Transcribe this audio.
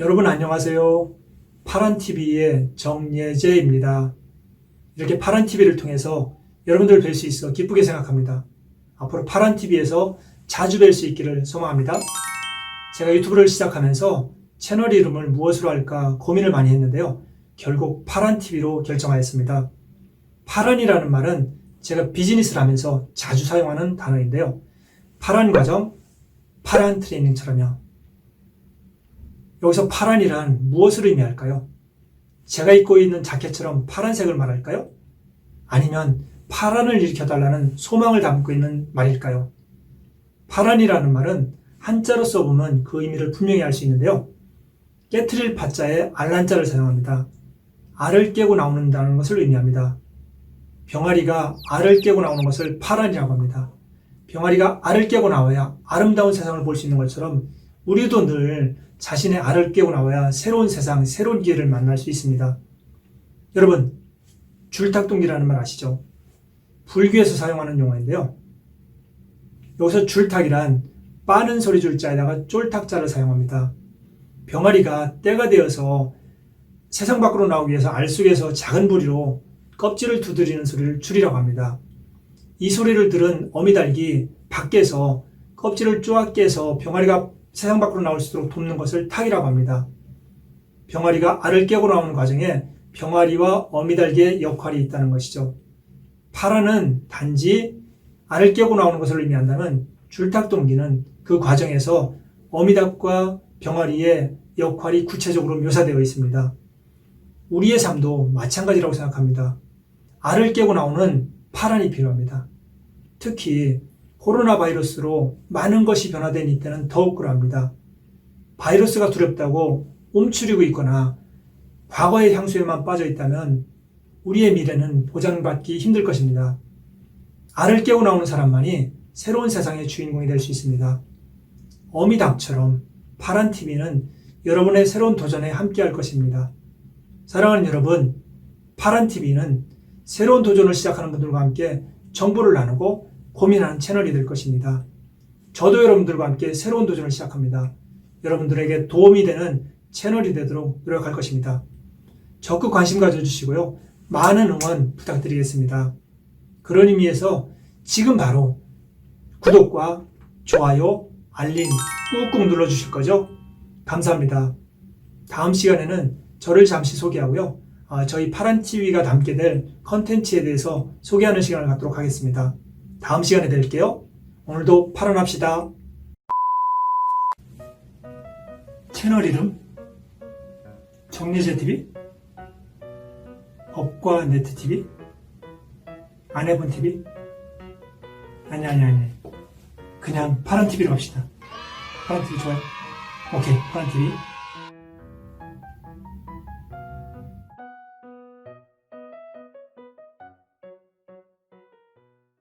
여러분 안녕하세요. 파란TV의 정예재입니다. 이렇게 파란TV를 통해서 여러분들 뵐 수 있어 기쁘게 생각합니다. 앞으로 파란TV에서 자주 뵐 수 있기를 소망합니다. 제가 유튜브를 시작하면서 채널 이름을 무엇으로 할까 고민을 많이 했는데요. 결국 파란TV로 결정하였습니다. 파란이라는 말은 제가 비즈니스를 하면서 자주 사용하는 단어인데요. 파란 과정, 파란 트레이닝처럼요. 여기서 파란이란 무엇을 의미할까요? 제가 입고 있는 자켓처럼 파란색을 말할까요? 아니면 파란을 일으켜달라는 소망을 담고 있는 말일까요? 파란이라는 말은 한자로 써보면 그 의미를 분명히 알 수 있는데요. 깨트릴 파자에 알란자를 사용합니다. 알을 깨고 나오는다는 것을 의미합니다. 병아리가 알을 깨고 나오는 것을 파란이라고 합니다. 병아리가 알을 깨고 나와야 아름다운 세상을 볼 수 있는 것처럼 우리도 늘 자신의 알을 깨고 나와야 새로운 세상, 새로운 기회를 만날 수 있습니다. 여러분, 줄탁동기라는 말 아시죠? 불교에서 사용하는 용어인데요. 여기서 줄탁이란 빠는 소리 줄자에다가 쫄탁자를 사용합니다. 병아리가 때가 되어서 세상 밖으로 나오기 위해서 알 속에서 작은 부리로 껍질을 두드리는 소리를 줄이라고 합니다. 이 소리를 들은 어미닭이 밖에서 껍질을 쪼아 깨서 병아리가 세상 밖으로 나올 수 있도록 돕는 것을 탁이라고 합니다. 병아리가 알을 깨고 나오는 과정에 병아리와 어미닭의 역할이 있다는 것이죠. 파라는 단지 알을 깨고 나오는 것을 의미한다면 줄탁동기는 그 과정에서 어미닭과 병아리의 역할이 구체적으로 묘사되어 있습니다. 우리의 삶도 마찬가지라고 생각합니다. 알을 깨고 나오는 파란이 필요합니다. 특히 코로나 바이러스로 많은 것이 변화된 이때는 더욱 그러합니다. 바이러스가 두렵다고 움츠리고 있거나 과거의 향수에만 빠져 있다면 우리의 미래는 보장받기 힘들 것입니다. 알을 깨고 나오는 사람만이 새로운 세상의 주인공이 될 수 있습니다. 어미닭처럼 파란 TV는 여러분의 새로운 도전에 함께할 것입니다. 사랑하는 여러분, 파란 TV는 새로운 도전을 시작하는 분들과 함께 정보를 나누고 고민하는 채널이 될 것입니다. 저도 여러분들과 함께 새로운 도전을 시작합니다. 여러분들에게 도움이 되는 채널이 되도록 노력할 것입니다. 적극 관심 가져주시고요. 많은 응원 부탁드리겠습니다. 그런 의미에서 지금 바로 구독과 좋아요, 알림 꾹꾹 눌러주실 거죠? 감사합니다. 다음 시간에는 저를 잠시 소개하고요. 아, 저희 파란TV가 담게 될 컨텐츠에 대해서 소개하는 시간을 갖도록 하겠습니다. 다음 시간에 뵐게요. 오늘도 파란합시다. 채널 이름 정예재TV 법과 네트TV 아내분TV 아니 아니 아니 그냥 파란TV로 갑시다. 파란TV 좋아요? 오케이 파란TV